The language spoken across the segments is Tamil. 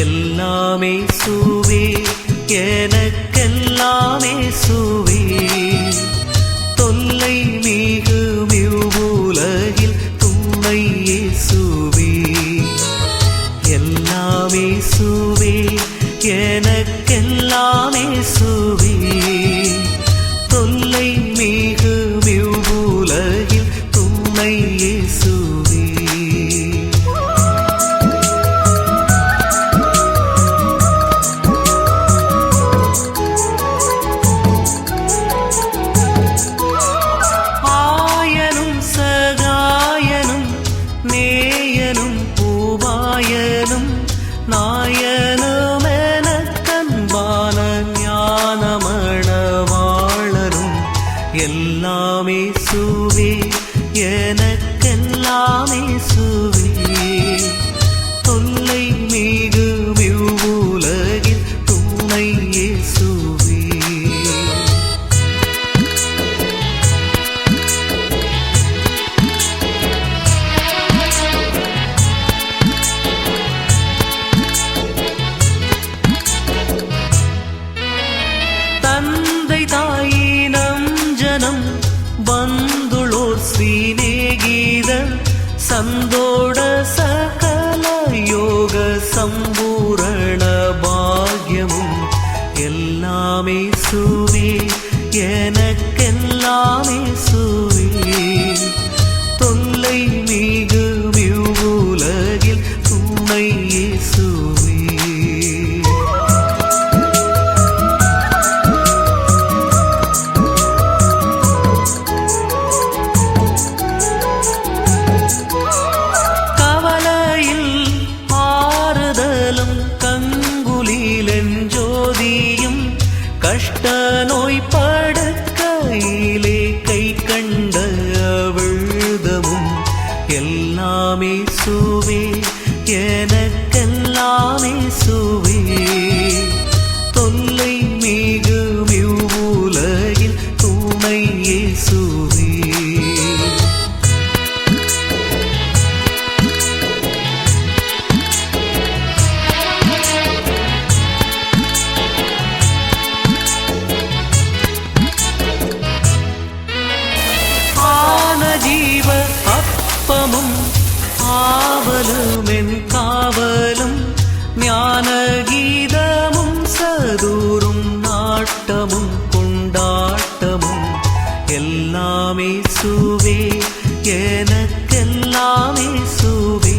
எல்லாமே சுவே எனக்கெல்லாமே சுவே தொல்லை மிகு மிவ்வுலகில் துணை இயேசுவே எல்லாமே சுவே எனக்கெல்லாமே சுவே நாயனும் எனக்கன்பான ஞானமணவாளரும் எல்லாமே சுவே எனக்கெல்லாமே சுவே ಬಂಧುಳೋರ್ ಶ್ರೀನೇಗೀದ ಸಂದೋಡ ಸಕಲ ಯೋಗ சம்பூரண பாக்யமும் எல்லாமே சுவே எனக்கெல்லாமே சுவே தொல்லை மிகு மிவ்வுலகில் துணை இயேசுவே கஷ்ட நோய் கை கண்ட அவிழ்தமும் எல்லாமே சுவே எனக்கெல்லாமே சுவே. காவலும் என் காவலும் ஞான கீதமும் சதூரும் நாட்டமும் கொண்டாட்டமும். எல்லாமே சுவே எனக்கெல்லாமே சுவே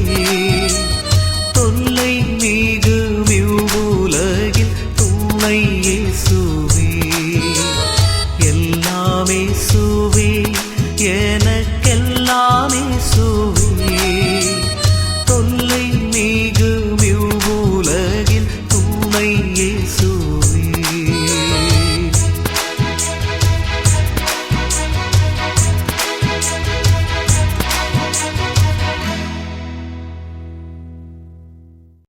தொல்லை நீ